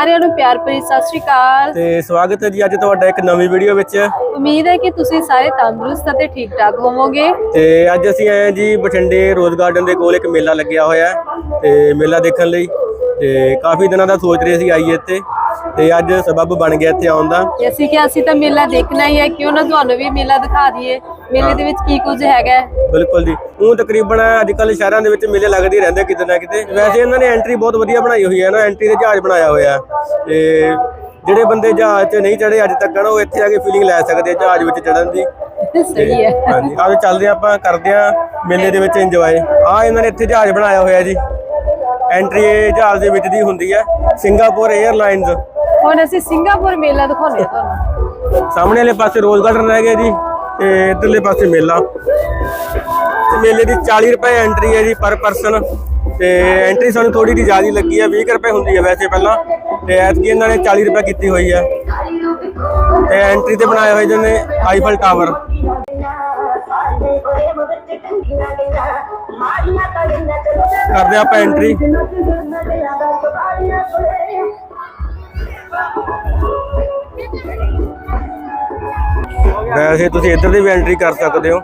ਸਾਰਿਆਂ ਨੂੰ ਪਿਆਰ ਭਰੀ ਸਤਿ ਸ਼੍ਰੀ ਅਕਾਲ। ਤੇ ਸਵਾਗਤ ਹੈ ਜੀ ਅੱਜ ਤੁਹਾਡਾ ਇੱਕ ਨਵੀਂ ਵੀਡੀਓ ਵਿੱਚ। ਉਮੀਦ ਹੈ ਕਿ ਤੁਸੀਂ ਸਾਰੇ ਤੰਦਰੁਸਤ ਅਤੇ ਠੀਕ ਠਾਕ ਹੋਵੋਗੇ। ਤੇ ਅੱਜ ਅਸੀਂ ਆਏ ਹਾਂ ਜੀ ਬਠਿੰਡੇ ਰੋਜ਼ ਗਾਰਡਨ ਦੇ ਕੋਲ ਇੱਕ ਮੇਲਾ ਲੱਗਿਆ ਹੋਇਆ ਹੈ ਤੇ ਮੇਲਾ ਦੇਖਣ ਲਈ। ਤੇ ਕਾਫੀ ਦਿਨਾਂ ਦਾ ਸੋਚ ਰਹੇ ਸੀ ਆਈਏ ਇੱਥੇ। ਤੇ ਅੱਜ ਸਬਬ ਬਣ ਗਿਆ ਇੱਥੇ ਆਉਣ ਦਾ। ਤੇ ਅਸੀਂ ਕਿ ਅਸੀਂ ਤਾਂ ਮੇਲਾ ਦੇਖਣਾ ਹੀ ਹੈ ਕਿਉਂ ਨਾ ਤੁਹਾਨੂੰ ਵੀ ਮੇਲਾ ਦਿਖਾ ਦਈਏ। ਮੇਲੇ ਦੇ ਵਿੱਚ ਕੀ ਕੁਝ ਹੈਗਾ ਹੈ। ਬਿਲਕੁਲ ਜੀ। ਉਹ ਤਕਰੀਬਨ ਅੱਜ ਕੱਲ ਸ਼ਹਿਰਾਂ ਦੇ ਵਿੱਚ ਮੇਲੇ ਲੱਗਦੇ ਹੀ ਰਹਿੰਦੇ ਕਿਤੇ ਨਾ ਕਿਤੇ। ਵੈਸੇ ਇਹਨਾਂ ਨੇ ਐਂਟਰੀ ਬਹੁਤ ਵਧੀਆ ਬਣਾਈ ਹੋਈ ਹੈ ਨਾ ਐਂਟਰੀ ਦੇ ਜਹਾਜ਼ ਬਣਾਇਆ ਹੋਇਆ। ਹੈ। ਤੇ ਜਿਹੜੇ ਬੰਦੇ ਜਹਾਜ਼ 'ਚ ਨਹੀਂ ਚੜੇ ਅੱਜ ਤੱਕ ਉਹ ਇੱਥੇ ਆ ਕੇ ਫੀਲਿੰਗ ਲੈ ਸਕਦੇ ਆ ਜਹਾਜ਼ ਵਿੱਚ ਚੜਨ ਦੀ। ਸਹੀ ਹੈ। ਹਾਂਜੀ ਆਜੋ ਚੱਲਦੇ ਹਾਂ ਆਪਾਂ ਕਰਦੇ ਆ ਮੇਲੇ ਦੇ ਵਿੱਚ ਇੰਜੋਏ ਆ ਇਹਨਾਂ ਨੇ ਇੱਥੇ ਜਹਾਜ਼ ਬਣਾਇਆ ਹੋਇਆ ਜੀ। ਐਂਟਰੀ ਇਹ ਜਹਾਜ਼ ਦੇ ਵਿੱਚ ਦੀ ਹੁੰਦੀ ਹੈ ਸਿੰਗਾਪੁਰ 에ਅਰਲਾਈਨਸ ਹੁਣ ਅਸੀਂ ਸਿੰਗਾਪੁਰ ਮੇਲਾ ਦਿਖਾਉਂਦੇ ਤੁਹਾਨੂੰ। ਸਾਹਮਣੇ ਵਾਲੇ ਪਾਸੇ ਰੋਜ਼ ਗਾਰਡਨ ਰਹਿ ਗਿਆ ਜੀ ਤੇ ਇਧਰਲੇ ਪਾਸੇ ਮੇਲਾ। ਤੇ ਮੇਲੇ ਦੀ 40 ਰੁਪਏ ਐਂਟਰੀ ਹੈ ਜੀ ਪਰ ਪਰਸਨ। ਤੇ ਐਂਟਰੀ ਸਾਨੂੰ ਥੋੜੀ ਜਿਹੀ ਜ਼ਿਆਦਾ ਲੱਗੀ ਹੈ 20 ਕੁ ਰੁਪਏ ਹੁੰਦੀ ਹੈ ਵੈਸੇ ਪਹਿਲਾਂ। ਤੇ ਐਤਕੀ ਇਹਨਾਂ ਨੇ 40 ਰੁਪਏ ਕੀਤੀ ਹੋਈ ਹੈ। ਤੇ ਐਂਟਰੀ ਤੇ ਬਣਾਏ ਹੋਏ ਨੇ ਆਈਫਲ ਟਾਵਰ ਕਰਦੇ ਆਪਾਂ ਐਂਟਰੀ ਵੈਸੇ ਤੁਸੀਂ ਇੱਧਰ ਦੀ ਵੀ ਐਂਟਰੀ ਕਰ ਸਕਦੇ ਹੋ।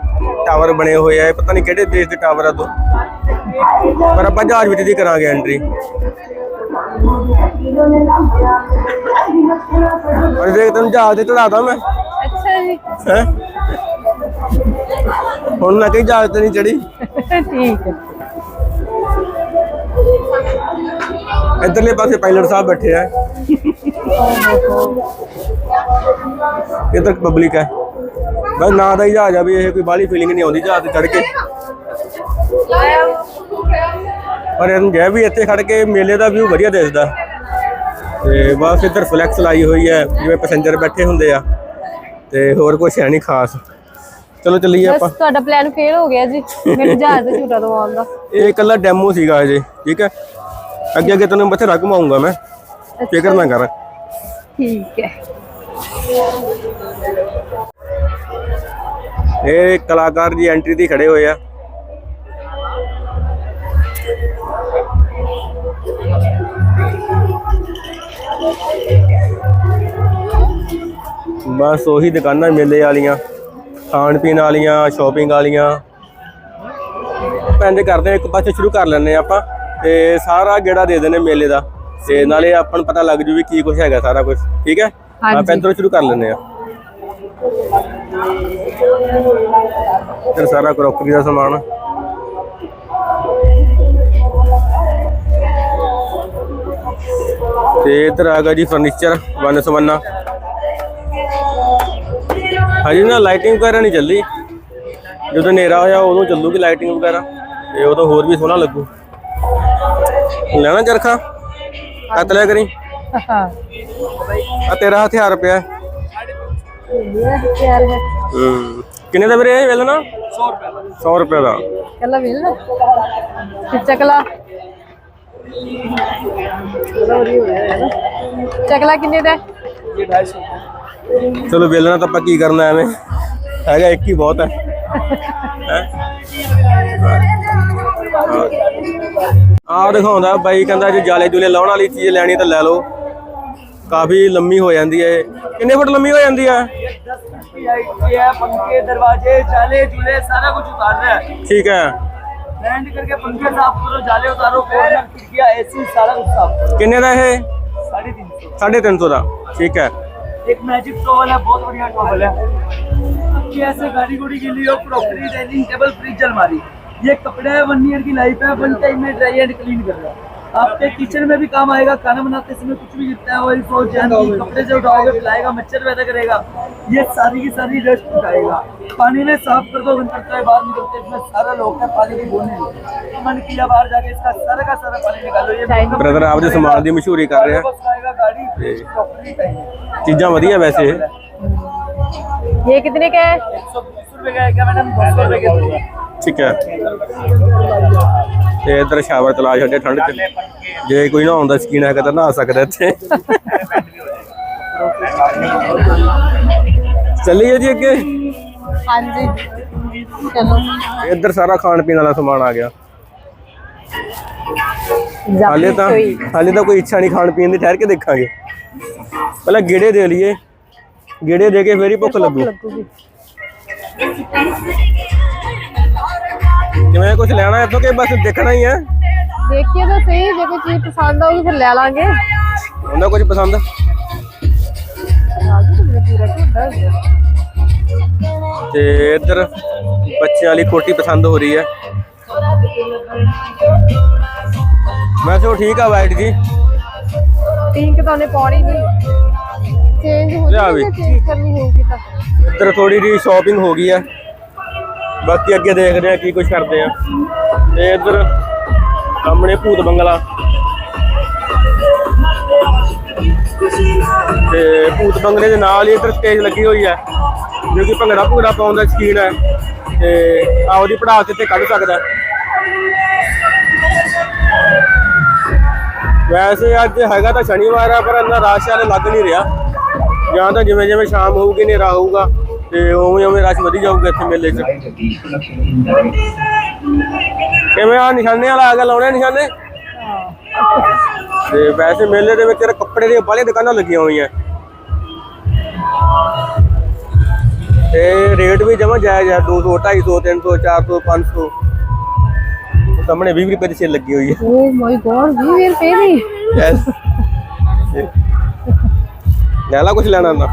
ਟਾਵਰ ਬਣੇ ਹੋਏ ਆ ਪਤਾ ਨਹੀਂ ਕਿਹੜੇ ਦੇਸ਼ ਦੇ ਟਾਵਰ ਆ ਤੋਂ ਪਰ ਆਪਾਂ ਜਹਾਜ਼ ਵਿੱਚ ਦੀ ਕਰਾਂਗੇ ਐਂਟਰੀ ਪਰ ਦੇਖ ਤੈਨੂੰ ਜਹਾਜ਼ ਤੇ ਚੜਾਦਾ ਮੈਂ। ਅੱਛਾ ਜੀ। ਹੈ? ਹੁਣ ਨਾ ਕਹੀ ਜਹਾਜ਼ ਤੇ ਨਹੀਂ ਚੜੀ। ਠੀਕ ਹੈ। ਇੱਧਰਲੇ ਪਾਸੇ ਪਾਇਲਟ ਸਾਹਿਬ ਬੈਠੇ ਆ। ਇੱਧਰ ਪਬਲਿਕ ਹੈ। ਬਸ ਨਾ ਦਾ ਹੀ ਜਹਾਜ਼ ਆ ਵੀ ਇਹ ਕੋਈ ਬਾਹਲੀ ਫੀਲਿੰਗ ਨਹੀਂ ਆਉਂਦੀ ਜਹਾਜ਼ ਤੇ ਚੜ ਕੇ। ਪਰ ਇਹਨੂੰ ਜੇ ਵੀ ਇੱਥੇ ਖੜ ਕੇ ਮੇਲੇ ਦਾ ਵਿਊ ਵਧੀਆ ਦਿਸਦਾ। ਤੇ ਬਸ ਇੱਧਰ ਫਲੈਕਸ ਲਾਈ ਹੋਈ ਹੈ ਜਿਵੇਂ ਪੈਸੇਂਜਰ ਬੈਠੇ ਹੁੰਦੇ ਆ। ਤੇ ਹੋਰ ਕੁਝ ਹੈ ਨਹੀਂ ਖਾਸ। ਚਲੋ ਚੱਲੀਏ ਆਪਾਂ। ਬਸ ਤੁਹਾਡਾ ਪਲਾਨ ਫੇਲ ਹੋ ਗਿਆ ਜੀ। ਮੈਨੂੰ ਜਹਾਜ਼ ਤੇ ਝੂਟਾ ਦਵਾਉਣ ਦਾ। ਇਹ ਇਕੱਲਾ ਡੈਮੋ ਸੀਗਾ ਅਜੇ ਠੀਕ ਹੈ? ਅੱਗੇ ਅੱਗੇ ਤੈਨੂੰ ਬਥੇਰਾ ਘੁਮਾਊਂਗਾ ਮੈਂ। ਫਿਕਰ ਨਾ ਕਰ। ਠੀਕ ਹੈ। ਇਹ ਕਲਾਕਾਰ ਜੀ ਐਂਟਰੀ ਤੇ ਖੜੇ ਹੋਏ ਆ। ਬਸ ਉਹੀ ਦੁਕਾਨਾਂ ਮੇਲੇ ਵਾਲੀਆਂ। ਖਾਣ ਪੀਣ ਵਾਲੀਆਂ ਸ਼ਾਪਿੰਗ ਵਾਲੀਆਂ। ਪੈਂਦੇ ਕਰਦੇ ਇੱਕ ਪਾਸੇ ਸ਼ੁਰੂ ਕਰ ਲੈਣੇ ਆਪਾਂ। ਤੇ ਸਾਰਾ ਗੇੜਾ ਦੇ ਦੇਣੇ ਮੇਲੇ ਦਾ। ਤੇ ਨਾਲੇ ਆਪਾਂ ਨੂੰ ਪਤਾ ਲੱਗ ਜੂ ਵੀ ਕੀ ਕੁਝ ਹੈਗਾ ਸਾਰਾ ਕੁਝ ਠੀਕ ਹੈ। ਆਪਾਂ ਇੱਧਰੋਂ ਸ਼ੁਰੂ ਕਰ ਲੈਣੇ ਆ ਇੱਧਰ ਸਾਰਾ ਕਰੋਕਰੀ ਦਾ ਸਮਾਨ। ਤੇ ਇੱਧਰ ਆ ਗਿਆ ਜੀ ਫਰਨੀਚਰ ਵਨ ਸਵੰਨਾ ਹਜੇ ਨਾ ਲਾਈਟਿੰਗ ਵਗੈਰਾ ਨਹੀਂ ਚੱਲੀ। ਜਦੋਂ ਹਨੇਰਾ ਹੋਇਆ ਉਦੋਂ ਚੱਲੂਗੀ ਲਾਈਟਿੰਗ ਵਗੈਰਾ। ਤੇ ਉਦੋਂ ਹੋਰ ਵੀ ਸੋਹਣਾ ਲੱਗੂ। ਲੈਣਾ ਚਰਖਾ? ਕੱਤ ਲਿਆ ਕਰੀ। ਹਾਂ ਆ ਤੇਰਾ ਹਥਿਆਰ ਪਿਆ। ਇਹ ਹੈ। ਕਿੰਨੇ ਦਾ ਵੀਰੇ ਇਹ ਵੇਲ ਨਾ? 100 ਰੁਪਏ 100 ਰੁਪਏ ਦਾ। ਕੱਲਾ ਵੇਲ ਨਾ। ਚਕਲਾ। ਚਕਲਾ ਕਿੰਨੇ ਦਾ? ਹੈ? ਚਲੋ ਵੇਲਣਾ ਤਾਂ ਆਪਾਂ ਕੀ ਕਰਨਾ ਐਵੇਂ? ਹੈਗਾ ਇੱਕ ਹੀ ਬਹੁਤ ਹੈ। ਆ ਦਿਖਾਉਂਦਾ ਬਾਈ ਕਹਿੰਦਾ ਜੇ ਜਾਲੇ ਜੁਲੇ ਲਾਉਣ ਵਾਲੀ ਚੀਜ਼ ਲੈਣੀ ਤਾਂ ਲੈ ਲਓ। ਕਾਫੀ ਲੰਮੀ ਹੋ ਜਾਂਦੀ ਹੈ। ਕਿੰਨੇ ਫੁੱਟ ਲੰਮੀ ਹੋ ਜਾਂਦੀ ਹੈ? ਠੀਕ ਹੈ। ਕਿੰਨੇ ਦਾ ਇਹ? 350 350 ਦਾ। ਠੀਕ ਹੈ। एक मैजिक टॉवल है बहुत बढ़िया टॉवल है ये ऐसे गाड़ी गुड़ी के लिए क्रॉकरी डाइनिंग टेबल फ्रिज अलमारी ये कपड़ा है वन ईयर की लाइफ है वन टाइम में ड्राई एंड क्लीन कर रहा है आपके किचन में भी काम आएगा खाना बनाते समय कुछ भी गिरता है ऑयल सॉस जैम कपड़े से उठाओगे पिलाएगा मच्छर पैदा करेगा ये सारी की सारी डस्ट उठाएगा। पानी में साफ़ कर दो निकलता बाहर निकलते इसमें सारा लोग है पानी की बोलने मन किया बाहर जाके इसका सारा का सारा पानी निकालो ये ब्रदर आप जो समाज की मशहूरी कर रहे हैं। चीजा वधिया वैसे। ये कितने का है? एक सौ बीस रुपए का है क्या मैडम? दो सौ रुपए का ਠੀਕ ਹੈ। ਤੇ ਇਧਰ ਸ਼ਾਵਰ ਤਲਾਸ਼ ਹੁੰਦੇ ਠੰਡ ਚ। ਜੇ ਕੋਈ ਨਹਾਉਣ ਦਾ ਸ਼ਕੀਨ ਹੈਗਾ ਤਾਂ ਨਹਾ ਸਕਦਾ ਇੱਥੇ। ਚੱਲੀਏ ਜੀ ਅੱਗੇ। ਹਾਂਜੀ। ਚਲੋ ਇੱਧਰ ਸਾਰਾ ਖਾਣ ਪੀਣ ਵਾਲਾ ਸਮਾਨ ਆ ਗਿਆ। ਹਾਲੇ ਤਾਂ ਹਾਲੇ ਤਾਂ ਕੋਈ ਇੱਛਾ ਨਹੀਂ ਖਾਣ ਪੀਣ ਦੀ ਠਹਿਰ ਕੇ ਦੇਖਾਂਗੇ। ਪਹਿਲਾਂ ਗੇੜੇ ਦੇ ਲਈਏ। ਗੇੜੇ ਦੇ ਕੇ ਫੇਰ ਹੀ ਭੁੱਖ ਲੱਗੂ। ਜਿਵੇਂ ਕੁਝ ਲੈਣਾ ਇੱਥੋਂ ਕਿ ਬਸ ਦੇਖਣਾ ਹੀ ਹੈ ਦੇਖੀਏ ਤਾਂ ਸਹੀ ਜੇ ਕੋਈ ਚੀਜ਼ ਪਸੰਦ ਆਊਗੀ ਫਿਰ ਲੈ ਲਾਂਗੇ। ਉਹਦਾ ਕੁਝ ਪਸੰਦ। ਤੇ ਇੱਧਰ ਬੱਚਿਆਂ ਵਾਲੀ ਕੋਟੀ ਪਸੰਦ ਹੋ ਰਹੀ ਹੈ ਵੈਸੇ ਉਹ ਠੀਕ ਆ ਵਾਈਟ ਜੀ। ਪਿੰਕ ਤਾਂ ਉਹਨੇ ਪਾਉਣੀ ਨਹੀਂ ਚੇਂਜ ਹੋ ਲਿਆ ਵੀ। ਜਾਊਗੀ ਚੇਂਜ ਕਰਨੀ ਹੋਊਗੀ ਤਾਂ। ਇੱਧਰ ਥੋੜੀ ਜਿਹੀ ਸ਼ਾਪਿੰਗ ਹੋ ਗਈ ਹੈ ਬਾਕੀ ਅੱਗੇ ਦੇਖਦੇ ਆ ਕੀ ਕੁਝ ਕਰਦੇ ਆ। ਤੇ ਇੱਧਰ ਸਾਹਮਣੇ ਭੂਤ ਬੰਗਲਾ। ਤੇ ਭੂਤ ਬੰਗਲੇ ਦੇ ਨਾਲ ਹੀ ਇੱਧਰ ਸਟੇਜ ਲੱਗੀ ਹੋਈ ਹੈ, ਜੋ ਕਿ ਭੰਗੜਾ ਭੂੜਾ ਪਾਉਣ ਦਾ ਸ਼ਕੀਨ ਹੈ। ਤੇ ਆਪਦੀ ਪੜਾਅ ਪੜਾਸ ਕੱਢ ਸਕਦਾ ਵੈਸੇ ਅੱਜ ਹੈਗਾ ਤਾਂ ਸ਼ਨੀਵਾਰ ਆ ਪਰ ਇੰਨਾ ਰਸ਼ ਵਾਲੇ ਲੱਗ ਨਹੀਂ ਰਿਹਾ। ਜਾਂ ਤਾਂ ਜਿਵੇਂ ਜਿਵੇਂ ਸ਼ਾਮ ਹੋਊਗੀ, ਹਨੇਰਾ ਹੋਊਗਾ। ਤੇ ਉਵੇਂ ਉਵੇਂ ਰਸ਼ ਵਧੀ ਜਾਊਗਾ ਇੱਥੇ ਮੇਲੇ 'ਚ। ਕਿਵੇਂ ਆ ਨਿਸ਼ਾਨੇ ਵਾਲਾ ਆ ਗਿਆ ਲਾਉਣੇ ਨਿਸ਼ਾਨੇ? ਤੇ ਵੈਸੇ ਮੇਲੇ ਦੇ ਵਿੱਚ ਕੱਪੜੇ ਦੀਆਂ ਬਾਹਲੀਆਂ ਦੁਕਾਨਾਂ ਲੱਗੀਆਂ ਹੋਈਆਂ। ਤੇ ਰੇਟ ਵੀ ਜਮਾ ਜਾਇਜ਼ ਹੈ 200 250 300 400 500 ਉਹ ਸਾਹਮਣੇ 20 ਰੁਪਏ ਦੀ ਸੇਲ ਲੱਗੀ ਹੋਈ ਹੈ। ਓ ਮਾਈ ਗॉड 20 ਰੁਪਏ ਦੀ? ਯੈਸ ਲੈ ਲਾ ਕੁਝ ਲੈਣਾ ਨਾ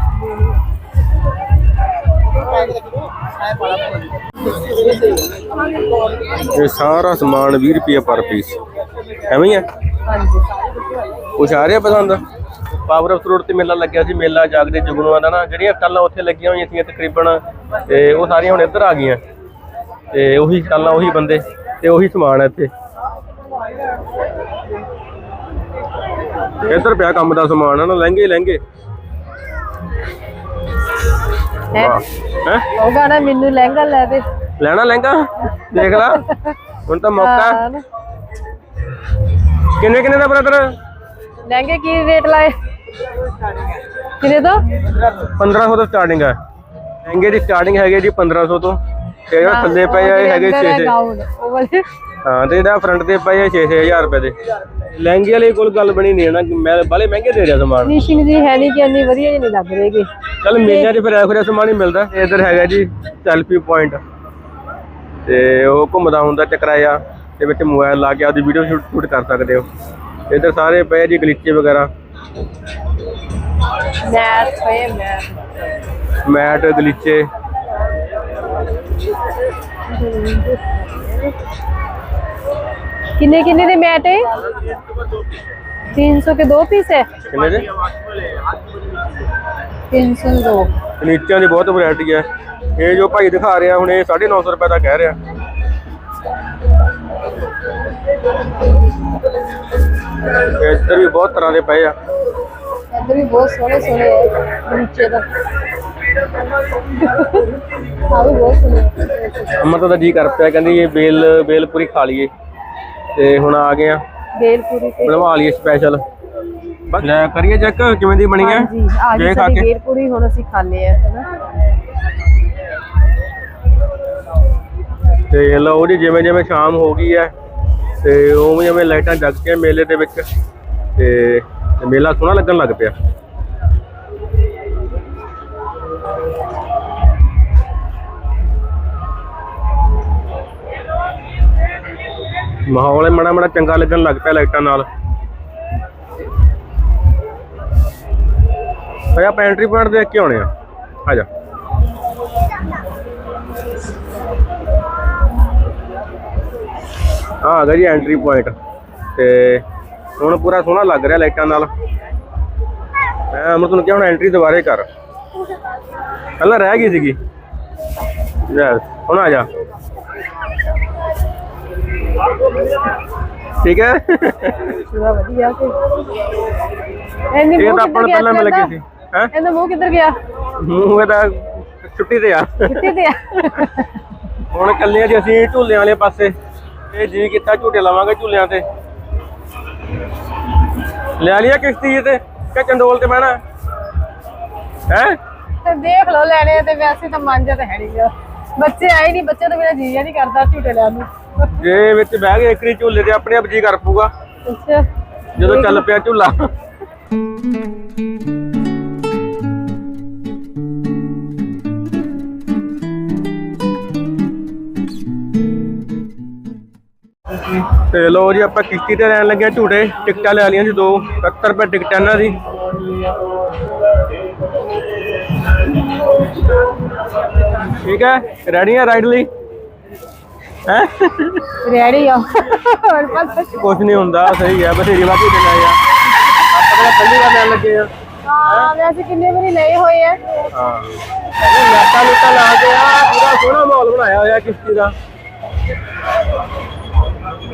ਇਹ ਸਾਰਾ ਸਮਾਨ 20 ਰੁਪਏ ਪਰ ਪੀਸ ਐਵੇਂ ਹੀ ਆ? ਹਾਂਜੀ। ਕੁਛ ਆ ਰਿਹਾ ਪਸੰਦ? ਪਾਵਰ ਆਫ ਰੋਡ ਤੇ ਮੇਲਾ ਲੱਗਿਆ ਸੀ ਮੇਲਾ ਜਾਗਦੇ ਜੁਗਨੂਆਂ ਦਾ ਨਾ ਜਿਹੜੀਆਂ ਸਟਾਲਾਂ ਉੱਥੇ ਲੱਗੀਆਂ ਹੋਈਆਂ ਸੀ ਤਕਰੀਬਨ ਤੇ ਉਹ ਸਾਰੀਆਂ ਹੁਣ ਇੱਧਰ ਆ ਗਈਆਂ। ਤੇ ਉਹੀ ਸਟਾਲਾਂ ਉਹੀ ਬੰਦੇ ਤੇ ਉਹੀ ਸਮਾਨ ਹੈ ਇੱਥੇ। ਇੱਧਰ ਪਿਆ ਕੰਮ ਦਾ ਸਮਾਨ ਹੈ ਨਾ ਲਹਿੰਗੇ ਲਹਿੰਗੇ। ਹੈ। ਹੈ? ਉਹ ਗਾਣਾ ਮੈਨੂੰ ਲਹਿੰਗਾ ਲੈ ਦੇ। ਲੈਣਾ ਲਹਿੰਗਾ? ਦੇਖ ਲਾ। ਹੁਣ ਤਾਂ ਮੌਕਾ। ਹੈ। ਕਿੰਨੇ ਕਿੰਨੇ ਦਾ ਬ੍ਰਦਰ ਲਹਿੰਗੇ ਕੀ ਰੇਟ ਲਾਏ? ਕਿੰਨੇ ਦਾ 1500 ਤੋਂ ਸਟਾਰਟਿੰਗ ਹੈ। ਲਹਿੰਗੇ ਦੀ ਸਟਾਰਟਿੰਗ ਹੈਗੀ ਜੀ 1500 ਤੋਂ। ਤੇ ਜਿਹੜਾ ਥੱਲੇ ਪਏ ਆ ਇਹ ਹੈਗੇ 6 ਗਾਊਨ ਉਹ ਵਾਲੇ। ਹਾਂ ਤੇ ਜਿਹੜਾ ਫਰੰਟ ਤੇ ਪਏ ਆ 6-6000 ਰੁਪਏ ਦੇ। ਲਹਿੰਗੇ ਵਾਲੇ ਕੋਲ ਗੱਲ ਬਣੀ ਨਹੀਂ ਨਾ ਕਿ ਮੈਂ ਬਾਲੇ ਮਹਿੰਗੇ ਦੇ ਰਿਹਾ ਸਮਾਨ। ਫਿਨਿਸ਼ਿੰਗ ਜੀ ਹੈ ਨਹੀਂ ਕਿ ਇੰਨੀ ਵਧੀਆ ਜਿਹੀ ਨਹੀਂ ਲੱਗ ਰਹੀਗੀ ਚੱਲ ਮੇਲਿਆਂ 'ਚ ਫਿਰ ਇਹੋ ਜਿਹਾ ਸਮਾਨ ਹੀ ਮਿਲਦਾ। ਇੱਧਰ ਹੈਗਾ ਜੀ ਸੈਲਫੀ ਪੁਆਇੰਟ ਤੇ ਉਹ ਘੁੰਮਦਾ ਹੁੰਦਾ ਟਕਰਾਇਆ ਤੇ ਵਿੱਚ ਮੋਬਾਈਲ ਲਾ ਕੇ ਆਪਦੀ ਵੀਡੀਓ ਸ਼ੂਟ ਸ਼ੂਟ ਕਰ ਸਕਦੇ ਹੋ। ਇੱਧਰ ਸਾਰੇ ਪਏ ਜੀ ਗਲੀਚੇ ਵਗੈਰਾ। ਮੈਟ ਪਏ ਮੈਟ ਮੈਟ ਗਲੀਚੇ किन्ने किन्ने दे मैट है तीन सौ के दो पीस है ਕਿੰਨੇ ਦੇ तीन सौ दो ਨੀਚਿਆਂ ਦੀ ਬਹੁਤ ਵੈਰਾਈਟੀ ਹੈ ਇਹ ਜੋ ਭਾਈ ਦਿਖਾ ਰਿਹਾ ਹੁਣ ਇਹ 950 ਰੁਪਏ ਦਾ ਕਹਿ ਰਿਹਾ ਤੇ ਇੱਧਰ ਵੀ ਬਹੁਤ ਤਰ੍ਹਾਂ ਦੇ ਪਏ ਆ इधर भी बहुत सोने सोने है नीचे तक हाँ भी बहुत सोने हैं। ਅਮਰਤਾ ਦਾ ਜੀ ਕਰ ਪਿਆ ਕਹਿੰਦੀ ਇਹ ਬੇਲ ਬੇਲ ਪੂਰੀ ਖਾ ਲਈਏ ਤੇ ਹੁਣ ਆ ਗਏ ਆ। ਬੇਲ ਤੇ। ਬਣਵਾ ਲਈ ਸਪੈਸ਼ਲ ਲੈ ਕਰੀਏ ਚੈੱਕ ਕਿਵੇਂ ਦੀ ਬਣੀ ਹੈ? ਜੀ ਆ ਗਈ ਸਾਡੀ ਹੁਣ ਅਸੀਂ ਖਾਣੇ ਆ ਹਨਾ। ਤੇ ਲਓ ਜੀ ਜਿਵੇਂ ਜਿਵੇਂ ਸ਼ਾਮ ਹੋ ਗਈ ਹੈ ਤੇ ਉਵੇਂ ਜਿਵੇਂ ਲਾਈਟਾਂ ਜਗ ਕੇ ਮੇਲੇ ਦੇ ਵਿੱਚ ਤੇ ਮੇਲਾ ਸੋਹਣਾ ਲੱਗਣ ਲੱਗ ਪਿਆ। ਮਾਹੌਲ ਮੜਾ ਮੜਾ ਚੰਗਾ ਲੱਗਣ ਲੱਗ ਪਿਆ ਲਾਈਟਾਂ ਨਾਲ। ਆ ਪੈਂਟਰੀ ਪੁਆਇੰਟ ਦੇਖ ਕੇ ਆਉਣੇ ਆ। ਆ ਜਾ। ਆ ਆ ਗਿਆ ਜੀ ਐਂਟਰੀ ਪੁਆਇੰਟ ਤੇ ਹੁਣ ਪੂਰਾ ਸੋਹਣਾ ਲੱਗ ਰਿਹਾ ਲਾਈਟਾਂ ਨਾਲ। ਮੈਂ ਅਮਰਤ ਨੂੰ ਕਿਹਾ ਹੁਣ ਐਂਟਰੀ ਦੁਬਾਰੇ ਕਰ। ਪਹਿਲਾਂ ਰਹਿ ਗਈ ਸੀਗੀ। ਯੈਸ ਹੁਣ ਆ ਜਾ। ਠੀਕ ਹੈ? ਇਹ ਤਾਂ ਆਪਾਂ ਪਹਿਲਾਂ ਮਿਲ ਗਈ ਸੀ। ਹੈ? ਇਹਦਾ ਮੂੰਹ ਕਿੱਧਰ ਗਿਆ? ਮੂੰਹ ਇਹਦਾ ਛੁੱਟੀ ਤੇ ਆ। ਛੁੱਟੀ ਤੇ ਆ। ਹੁਣ ਕੱਲੇ ਜੀ ਅਸੀਂ ਝੂਲਿਆਂ ਵਾਲੇ ਪਾਸੇ। ਇਹ ਜੀ ਕੀਤਾ ਝੂਟੇ ਲਾਵਾਂਗੇ ਝੂਲਿਆਂ ਤੇ। ਲੈ ਲਿਆ ਕਿਸ਼ਤੀ ਤੇ ਕਿ ਚੰਡੋਲ ਤੇ ਬਹਿਣਾ? ਹੈ? ਤੇ ਦੇਖ ਲੋ ਲੈਣੇ ਤੇ ਵੈਸੇ ਤਾਂ ਮੰਨ ਜਾ ਤਾਂ ਹੈ ਨਹੀਂ ਬੱਚੇ ਆਏ ਨਹੀਂ ਬੱਚੇ ਤੋਂ ਮੇਰਾ ਜੀ ਨਹੀਂ ਕਰਦਾ ਝੂਟੇ ਲੈਣ ਨੂੰ। ਜੇ ਵਿੱਚ ਬਹਿ ਗਏ ਇੱਕਰੀ ਝੂਲੇ ਤੇ ਆਪਣੇ ਆਪ ਜੀ ਕਰ ਪੂਗਾ ਅੱਛਾ। ਜਦੋਂ ਚੱਲ ਪਿਆ ਝੂਲਾ। ਤੇ ਲੋ ਜੀ ਆਪਾਂ ਕਿਸ਼ਤੀ ਤੇ ਲੈਣ ਲੱਗੇ ਝੂਟੇ। ਟਿਕਟਾਂ ਲੈ ਲਈਆਂ ਜੀ ਦੋ 70 ਰੁਪਏ ਟਿਕਟ ਇਹਨਾਂ ਦੀ। ਠੀਕ ਹੈ? ਰੈਡੀ ਆ ਰਾਈਡ ਲਈ? ਰੈਡੀ ਆ ਹੋਰ ਬਸ। ਕੁਝ ਨਹੀਂ ਹੁੰਦਾ ਸਹੀ ਹੈ ਬਥੇਰੀ ਵਾਰ ਝੂਟੇ ਲਾਏ ਆ। ਆਪਾਂ ਤਾਂ ਪਹਿਲੀ ਵਾਰ ਲੈਣ ਲੱਗੇ ਆ। ਹਾਂ ਵੈਸੇ ਕਿੰਨੇ ਵਾਰੀ ਲਏ ਹੋਏ ਆ? ਹਾਂ। ਇਹ ਲਾਟਾ ਲਾ ਕੇ ਆ ਪੂਰਾ ਸੋਹਣਾ ਮਾਹੌਲ ਬਣਾਇਆ ਹੋਇਆ ਕਿਸ਼ਤੀ ਦਾ।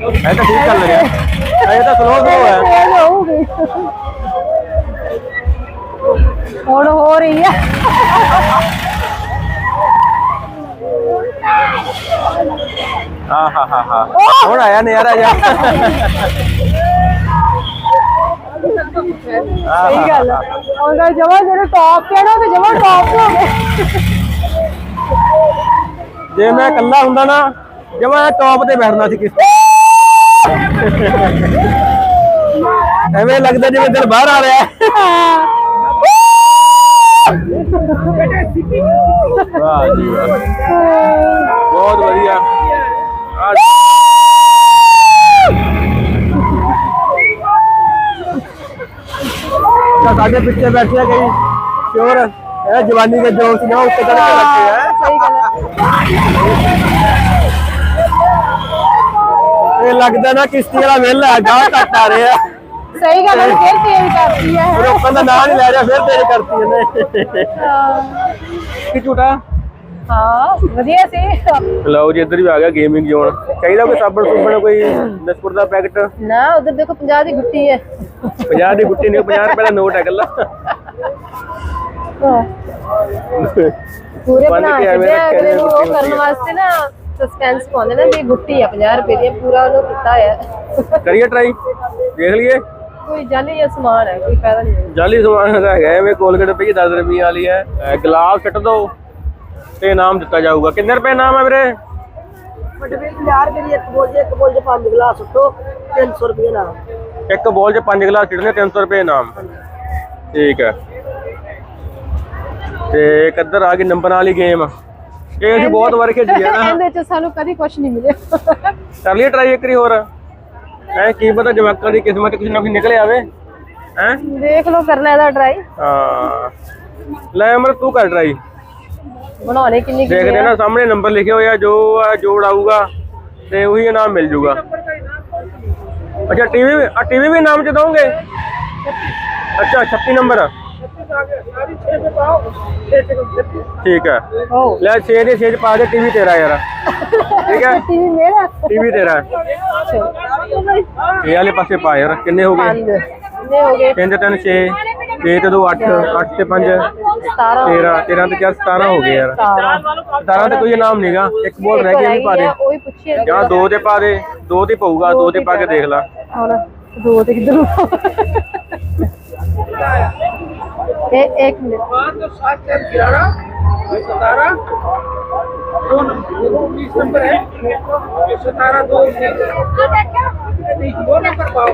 ਇਹ ਤਾਂ ਠੀਕ ਚੱਲ ਰਿਹਾ ਇਹ ਤਾਂ ਸਲੋ ਸਲੋ ਹੈ ਹੋਊਗੀ। ਹੁਣ ਹੋ ਰਹੀ ਹੈ ਹਾਂ ਹਾਂ ਹਾਂ ਹਾਂ। ਹੁਣ ਆਇਆ ਨਜ਼ਾਰਾ ਜਾ ਸਹੀ ਗੱਲ ਹੈ ਉਹਦਾ ਜਮਾ ਜਿਹੜੇ ਟੌਪ ਤੇ ਆ ਨਾ ਤੇ ਜਮਾ ਟੌਪ ਹੋ ਗਏ ਜੇ ਮੈਂ ਇਕੱਲਾ ਹੁੰਦਾ ਨਾ ਜਮਾ ਟੌਪ ਤੇ ਬੈਠਣਾ ਸੀ ਕਿਸ਼ਤੀ। ਐਵੇਂ ਲੱਗਦਾ ਜਿਵੇਂ ਦਿਲ ਬਾਹਰ ਆ ਰਿਹਾ। ਹੈ। ਵਾਹ ਜੀ ਬਹੁਤ ਵਧੀਆ। ਆ ਤਾਂ ਸਾਡੇ ਪਿੱਛੇ ਬੈਠੇ ਆ ਕਈ ਚੋਰ ਇਹ ਜਵਾਨੀ ਦੇ ਜੋਸ਼ ਨਾ ਉੱਤੇ ਚੜ ਕੇ ਰੱਖੇ ਆ ਸਹੀ ਗੱਲ ਹੈ ਇਹ ਲੱਗਦਾ ਨਾ ਕਿਸ਼ਤੀ ਵਾਲਾ ਵਿਹਲਾ ਗਾਹ ਘੱਟ ਆ ਰਿਹਾ ਸਹੀ ਗੱਲ ਹੈ ਫਿਰ ਤੇਜ਼ ਕਰਦੀ ਹੈ ਰੋਕਣ ਦਾ ਨਾਂ ਨਹੀਂ ਲੈ ਰਿਹਾ ਫਿਰ ਤੇਜ਼ ਕਰਤੀ ਇਹਨੇ ਹਾਂ। ਵਧੀਆ ਸੀ। ਲਓ ਜੀ ਇੱਧਰ ਵੀ ਆ ਗਿਆ ਗੇਮਿੰਗ ਜ਼ੋਨ ਚਾਹੀਦਾ ਕੋਈ ਸਾਬਣ ਸੁਬਣ ਕੋਈ ਬਿਸਕੁਟ ਦਾ ਪੈਕਟ? ਨਾ ਉਧਰ ਦੇਖੋ 50 ਦੀ ਗੁੱਟੀ ਹੈ। 50 ਦੀ ਗੁੱਟੀ ਨਹੀਂ 50 ਰੁਪਏ ਦਾ ਨੋਟ ਹੈ ਗੱਲਾ ਪੂਰੇ ਬੰਨ ਬਣਾ ਕੇ ਕੇ ਐਵੇਂ ਤੇ ਰੱਖਿਆ ਅਗਲੇ ਨੂੰ ਗੁੱਟੀ ਉਹ ਕਰਨ ਹੁੰਦੀ ਹੈ। ਵਾਸਤੇ ਨਾ ਸਸਪੈਂਸ ਪਾਉਂਦੇ ਨੇ ਵੀ ਗੁੱਟੀ ਆ 50 ਰੁਪਏ ਦੀ ਪੂਰਾ ਉਹਨੂੰ ਕੀਤਾ ਹੋਇਆ ਕਰੀਏ ਟਰਾਈ ਦੇਖ ਲਈਏ। ਕੋਈ ਜਾਲੀ ਜਾਂ ਸਮਾਨ ਹੈ ਕੋਈ ਫਾਇਦਾ ਨਹੀਂ। ਹੈ। ਜਾਲੀ ਸਮਾਨ ਦਾ ਹੈਗਾ ਐਵੇਂ ਕੋਲਗੇਟ ਪਈ 10 ਰੁਪਏ ਵਾਲੀ ਹੈ। ਗਲਾਸ ਕੱਟ ਦੋ ਤੇ ਇਨਾਮ ਦਿੱਤਾ ਜਾਊਗਾ। ਕਿੰਨੇ ਰੁਪਏ ਇਨਾਮ ਹੈ ਵੀਰੇ? ਵੱਡੇ ਵੀਰ 50 ਰੁਪਏ ਦੀ ਇੱਕ ਬੋਲ ਜੇ ਇੱਕ ਬੋਲ ਜੇ ਪੰਜ ਗਲਾਸ ਸੁੱਟੋ 300 ਰੁਪਏ ਨਾਲ ਇੱਕ ਬੋਲ 'ਚ 5 ਗਲਾਸ ਖਿਡਨੇ 300 ਰੁਪਏ ਇਨਾਮ। ਠੀਕ ਹੈ। ਤੇ ਇੱਕ ਇੱਧਰ ਆ ਗਈ ਨੰਬਰਾਂ ਵਾਲੀ ਗੇਮ ਇਹ ਅਸੀਂ ਬਹੁਤ ਵਾਰ ਖੇਡੀ ਹੈ ਨਾ। ਇਹਦੇ ਚ ਸਾਨੂੰ ਕਦੀ ਕੁਝ ਨਹੀਂ ਮਿਲਿਆ। ਕਰ ਲਈਏ ਟਰਾਈ ਇੱਕ ਵਾਰੀ ਹੋਰ। ਐ ਕੀ ਪਤਾ ਜਵਾਕਾਂ ਦੀ ਕਿਸਮਤ ਕਿਸੇ ਨਾ ਕੋਈ ਨਿਕਲ ਆਵੇ। ਹੈ? ਦੇਖ ਲਓ ਕਰਨਾ ਇਹਦਾ ਟਰਾਈ ਹਾਂ। ਲੈ ਅਮਰ ਤੂੰ ਕਰ ਟਰਾਈ ਬਣਾਉਣੇ ਕਿੰਨੀ ਕੀ ਦੇਖਦੇ ਨਾ ਸਾਹਮਣੇ ਨੰਬਰ ਲਿਖੇ ਹੋਏ ਆ ਜੋ ਆ ਜੋੜ ਆਊਗਾ ਤੇ ਉਹੀ ਇਨਾਮ ਮਿਲ ਜੂਗਾ। ਅੱਛਾ ਟੀਵੀ ਆ ਟੀਵੀ ਵੀ ਇਨਾਮ ਚ ਦੋਗੇ ਅੱਛਾ 36 ਨੰਬਰ। ਠੀਕ ਹੈ। ਲੈ 6 ਦੇ 6 ਪਾ ਦੇ ਟੀਵੀ ਤੇਰਾ ਯਾਰ। ਠੀਕ ਹੈ? ਟੀਵੀ ਮੇਰਾ? ਟੀਵੀ ਤੇਰਾ। ਇਹ ਵਾਲੇ ਪਾਸੇ ਪਾ ਯਾਰ ਕਿੰਨੇ ਹੋ ਗਏ? ਕਿੰਨੇ ਹੋ ਗਏ? 3 ਤੇ 3 6 6 ਤੇ 2 8 8 ਤੇ 5 17 13 13 ਤੇ 4 17 ਹੋ ਗਏ ਯਾਰ 17 ਤੇ ਕੋਈ ਇਨਾਮ ਨਹੀਂਗਾ ਇੱਕ ਬੋਲ ਰਹਿ ਗਿਆ ਵੀ ਪਾ ਦੇ ਉਹ ਹੀ ਪੁੱਛੇ ਜਾਂ ਦੋ ਤੇ ਪਾ ਦੇ ਦੋ ਤੇ ਪਊਗਾ ਦੋ ਤੇ ਪਾ ਕੇ ਦੇਖ ਲੈ ਹੁਣ ਦੋ ਤੇ ਕਿੱਧਰ ਇਹ ਇੱਕ ਮਿੰਟ पाँच तो सात चार ग्यारह सतारह दो नंबर दो उन्नीस नंबर है ये सतारह दो उन्नीस दो नंबर पाओ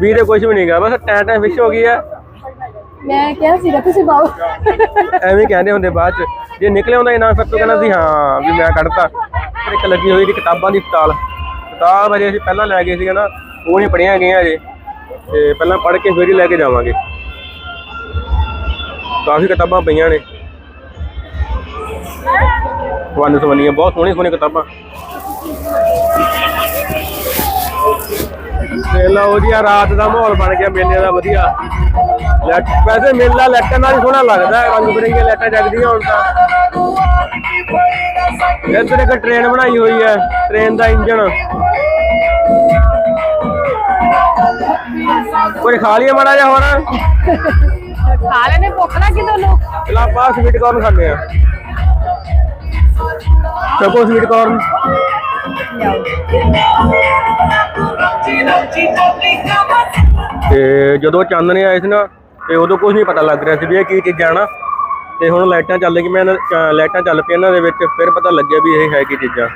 17 ਤੇ 3 20 20 ਤੇ ਕੁਝ ਵੀ ਨਹੀਂਗਾ ਬਸ ਟੈਂ ਟੈਂ ਫਿਸ਼ ਹੋ ਗਈ ਆ। ਮੈਂ ਕਿਹਾ ਸੀਗਾ ਤੁਸੀਂ ਪਾਓ ਐਵੇਂ ਕਹਿੰਦੇ ਹੁੰਦੇ ਬਾਅਦ ਚ। ਜੇ ਨਿਕਲੇ ਹੁੰਦਾ ਇਨਾਮ ਫਿਰ ਤੂੰ ਕਹਿੰਦਾ ਸੀ ਹਾਂ ਵੀ ਮੈਂ ਕੱਢਤਾ। ਫਿਰ ਇੱਕ ਲੱਗੀ ਹੋਈ ਦੀ ਕਿਤਾਬਾਂ ਦੀ ਸਟਾਲ ਕਿਤਾਬ ਅਜੇ ਅਸੀਂ ਪਹਿਲਾਂ ਲੈ ਗਏ ਸੀਗੇ ਨਾ ਉਹ ਨਹੀਂ ਪੜੀਆਂ ਗਈਆਂ ਅਜੇ ਤੇ ਪਹਿਲਾਂ ਪੜ੍ਹ ਕੇ ਫਿਰ ਹੀ ਲੈ ਕੇ ਜਾਵਾਂਗੇ। ਕਾਫੀ ਕਿਤਾਬਾਂ ਪਈਆਂ ਨੇ। ਵੰਨ ਸਵੰਨੀਆਂ ਬਹੁਤ ਸੋਹਣੀਆਂ ਸੋਹਣੀਆਂ ਕਿਤਾਬਾਂ। ਤੇ ਲਓ ਜੀ ਆਹ ਰਾਤ ਦਾ ਮਾਹੌਲ ਬਣ ਗਿਆ ਮੇਲੇ ਦਾ ਵਧੀਆ। ਲੈਟ ਵੈਸੇ ਮੇਲਾ ਲੈਟਾਂ ਨਾਲ ਹੀ ਸੋਹਣਾ ਲੱਗਦਾ ਹੈ ਰੰਗ ਬਿਰੰਗੀਆਂ ਲੈਟਾਂ ਜਗਦੀਆਂ ਹੁਣ ਤਾਂ। ਇੱਧਰ ਇੱਕ ਟ੍ਰੇਨ ਬਣਾਈ ਹੋਈ ਹੈ ਟ੍ਰੇਨ ਦਾ ਇੰਜਣ। ਕੋਈ ਖਾ ਲਿਆ ਮਾੜਾ ਜਿਹਾ ਹੋਰ? ਖਾ ਲੈਣੇ ਭੁੱਖ ਲੱਗੀ ਤੁਹਾਨੂੰ? ਚਲਾ ਆਪਾਂ ਸਵੀਟ ਕਾਰਨ ਖਾਂਦੇ ਆ ਚੱਕੋ ਸਵੀਟ ਕਾਰਨ ਤੇ ਜਦੋਂ ਚਾਨਣੇ ਆਏ ਸੀ ਨਾ ਤੇ ਉਦੋਂ ਕੁਝ ਨਹੀਂ ਪਤਾ ਲੱਗ ਰਿਹਾ ਸੀ ਵੀ ਇਹ ਕੀ ਚੀਜ਼ਾਂ ਨਾ। ਤੇ ਹੁਣ ਲਾਈਟਾਂ ਚੱਲ ਗਈਆਂ ਲਾਈਟਾਂ ਚੱਲ ਪਈਆਂ ਇਹਨਾਂ ਦੇ ਵਿੱਚ ਫਿਰ ਪਤਾ ਲੱਗਿਆ ਵੀ ਇਹ ਹੈ ਕੀ ਚੀਜ਼ਾਂ।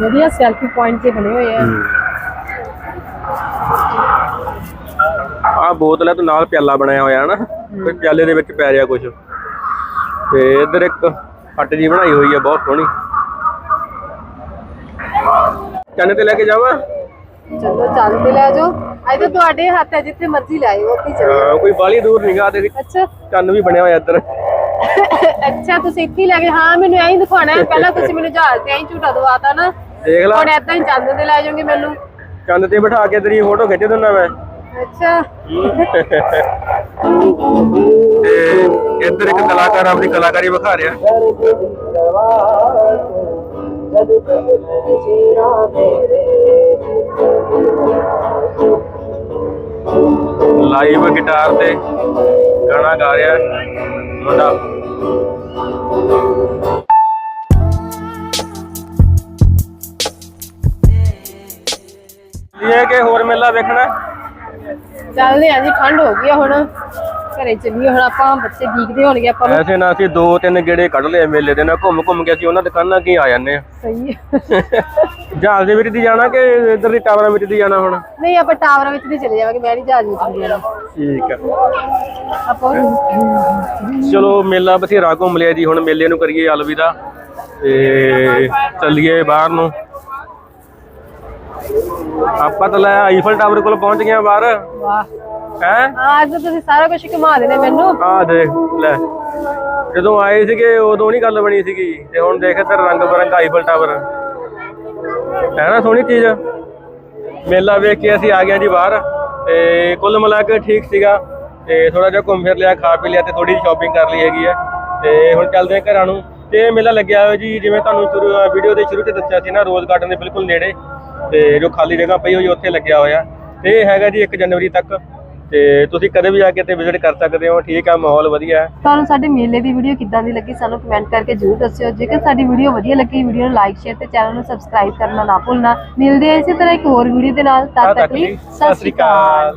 ਵਧੀਆ ਸੈਲਫੀ ਪੁਆਇੰਟ ਤੇ ਬਣੇ ਹੋਏ ਆ। ਆ ਬੋਤਲ ਹੈ ਤੇ ਨਾਲ ਪਿਆਲਾ ਬਣਾਇਆ ਹੋਇਆ ਨਾ ਤੇ ਪਿਆਲੇ ਦੇ ਵਿੱਚ ਪੈ ਰਿਹਾ ਕੁਝ ਤੇ ਇੱਧਰ ਇੱਕ ਹੱਟ ਜੀ ਬਣਾਈ ਹੋਈ ਹੈ ਬਹੁਤ ਸੋਹਣੀ। ਚੰਨ ਤੇ ਲੈ ਕੇ ਜਾਵਾਂ? ਚਲੋ ਚੱਲ ਤੇ ਲੈ ਜਾਓ। ਅੱਜ ਤਾਂ ਤੁਹਾਡੇ ਹੱਥ ਹੈ ਜਿੱਥੇ ਮਰਜ਼ੀ ਲੈ ਆਇਓ ਉੱਥੇ ਚੱਲੋ। ਹਾਂ, ਕੋਈ ਬਾਲੀ ਦੂਰ ਨਹੀਂ ਗਾ ਅੱਛਾ। ਚੰਨ ਵੀ ਬਣਿਆ ਹੋਇਆ ਇੱਧਰ। ਅੱਛਾ ਤੁਸੀਂ ਇੱਥੇ ਹੀ ਲੈ ਗਏ। ਹਾਂ ਮੈਨੂੰ ਐਂ ਦਿਖਾਉਣਾ ਹੈ। ਪਹਿਲਾਂ ਤੁਸੀਂ ਮੈਨੂੰ ਜਹਾਜ਼ ਤੇ ਐਂ ਝੂਟਾ ਦਵਾਤਾ ਨਾ। ਦੇਖ ਲੈ। ਹੁਣ ਏਦਾਂ ਹੀ ਚੰਦ ਤੇ ਲੈ ਜਾਓਗੇ ਮੈਨੂੰ। ਚੰਨ ਤੇ ਬਿਠਾ ਕੇ ਤੇਰੀ ਫੋਟੋ ਖਿੱਚ ਦਿੰਦਾ ਮੈਂ। ਅੱਛਾ। ਤੇ ਇੱਧਰ ਇੱਕ ਕਲਾਕਾਰ ਆਪਣੀ ਕਲਾਕਾਰੀ ਵਿਖਾ ਰਿਹਾ। ਲਾਈਵ ਗਿਟਾਰ ਤੇ ਗਾਣਾ ਗਾ ਰਿਹਾ ਮੁੰਡਾ। ਇਹ ਕਿ ਹੋਰ ਮੇਲਾ ਵੇਖਣਾ? ਚੱਲਦੇ ਆਂ ਜੀ, ਠੰਡ ਹੋ ਗਈ ਆ ਹੁਣ। ਘਰੇ ਚੱਲੀਏ ਹੁਣ ਆਪਾਂ ਬੱਚੇ ਡੀਕਦੇ ਹੋਣਗੇ ਆਪਾਂ ਨੂੰ ਐਸੇ ਨਾ ਅਸੀਂ ਦੋ ਤਿੰਨ ਗੇੜੇ ਕੱਢ ਲਏ ਮੇਲੇ ਦੇ ਨਾਲ ਘੁੰਮ ਘੁੰਮ ਕੇ ਅਸੀਂ ਉਹਨਾਂ ਦੁਕਾਨਾਂ ਕੀ ਆ ਜਾਂਦੇ ਆ ਸਹੀ ਹੈ। ਜਹਾਜ਼ ਦੇ ਵਿੱਚ ਦੀ ਜਾਣਾ ਕਿ ਇੱਧਰ ਦੀ ਟਾਵਰਾਂ ਵਿੱਚ ਦੀ ਜਾਣਾ ਹੁਣ? ਨਹੀਂ ਆਪਾਂ ਟਾਵਰਾਂ ਵਿੱਚ ਨਹੀਂ ਚਲੇ ਜਾਵਾਂਗੇ ਮੈਂ ਨਹੀਂ ਜਹਾਜ਼ ਵਿੱਚ ਨਹੀਂ ਜਾਣਾ। ਠੀਕ ਆ ਆਪਾਂ ਚਲੋ ਮੇਲਾ ਬਥੇਰਾ ਘੁੰਮ ਲਿਆ ਜੀ ਹੁਣ ਮੇਲੇ ਨੂੰ ਕਰੀਏ ਅਲਵਿਦਾ ਤੇ ਚੱਲੀਏ ਬਾਹਰ ਨੂੰ। ਆਪਾਂ ਤਾਂ ਲੈ ਆਈਫਲ ਟਾਵਰ ਕੋਲ ਪਹੁੰਚ ਗਏ ਆ ਬਾਹਰ। ਵਾਹ। ਹੈ? ਹਾਂ ਅੱਜ ਤੁਸੀਂ ਸਾਰਾ ਕੁਝ ਘੁਮਾ ਦੇਣੇ ਮੈਨੂੰ। ਆ ਦੇਖ ਲੈ। ਜਦੋਂ ਆਏ ਸੀਗੇ ਉਦੋਂ ਨਹੀਂ ਗੱਲ ਬਣੀ ਸੀਗੀ। ਤੇ ਹੁਣ ਦੇਖ ਇੱਧਰ ਰੰਗ ਬਰੰਗਾ ਆਈਫਲ ਟਾਵਰ ਹੈ ਨਾ ਸੋਹਣੀ ਚੀਜ਼? ਮੇਲਾ ਵੇਖ ਕੇ ਅਸੀਂ ਆ ਗਏ ਜੀ ਬਾਹਰ। ਤੇ ਕੁੱਲ ਮਿਲਾ ਕੇ ਠੀਕ ਸੀਗਾ। ਤੇ ਥੋੜਾ ਜਿਹਾ ਘੁੰਮ ਫਿਰ ਲਿਆ ਖਾ ਪੀ ਲਿਆ ਤੇ ਥੋੜੀ ਜਿਹੀ ਸ਼ਾਪਿੰਗ ਕਰ ਲਈ ਹੈਗੀ ਹੈ। ਤੇ ਹੁਣ ਚੱਲਦੇ ਘਰਾਂ ਨੂੰ। ਤੇ ਇਹ ਮੇਲਾ ਲੱਗਿਆ ਹੋਇਆ ਜੀ ਜਿਵੇਂ ਤੁਹਾਨੂੰ ਵੀਡੀਓ ਦੇ ਸ਼ੁਰੂ 'ਚ ਦੱਸਿਆ ਸੀ ਨਾ ਰੋਜ਼ ਗਾਰਡਨ ਦੇ ਬਿਲਕੁਲ ਨੇੜੇ। ਤੇ ਜੋ ਖਾਲੀ ਜਗ੍ਹਾ ਪਈ ਹੋਈ ਉੱਥੇ ਲੱਗਿਆ ਹੋਇਆ। ਤੇ ਇਹ ਹੈਗਾ ਜੀ 1 ਜਨਵਰੀ ਤੱਕ। ਤੇ ਤੁਸੀਂ ਕਦੇ ਵੀ ਆ ਕੇ ਤੇ ਵਿਜ਼ਿਟ ਕਰ ਸਕਦੇ ਹੋ ਠੀਕ ਆ ਮਾਹੌਲ ਵਧੀਆ ਹੈ। ਤੁਹਾਨੂੰ ਸਾਡੇ ਮੇਲੇ ਦੀ ਵੀਡੀਓ ਕਿੱਦਾਂ ਦੀ ਲੱਗੀ ਸਾਨੂੰ ਕਮੈਂਟ ਕਰਕੇ ਜ਼ਰੂਰ ਦੱਸਿਓ। ਜੇਕਰ ਸਾਡੀ ਵੀਡੀਓ ਵਧੀਆ ਲੱਗੀ ਵੀਡੀਓ ਨੂੰ ਲਾਈਕ ਸ਼ੇਅਰ ਤੇ ਚੈਨਲ ਨੂੰ ਸਬਸਕ੍ਰਾਈਬ ਕਰਨਾ ਨਾ ਭੁੱਲਣਾ। ਮਿਲਦੇ ਹਾਂ ਇਸੇ ਤਰ੍ਹਾਂ ਇੱਕ ਹੋਰ ਵੀਡੀਓ ਦੇ ਨਾਲ ਤਦ ਤੱਕ ਲਈ ਸਤਿ ਸ਼੍ਰੀ ਅਕਾਲ।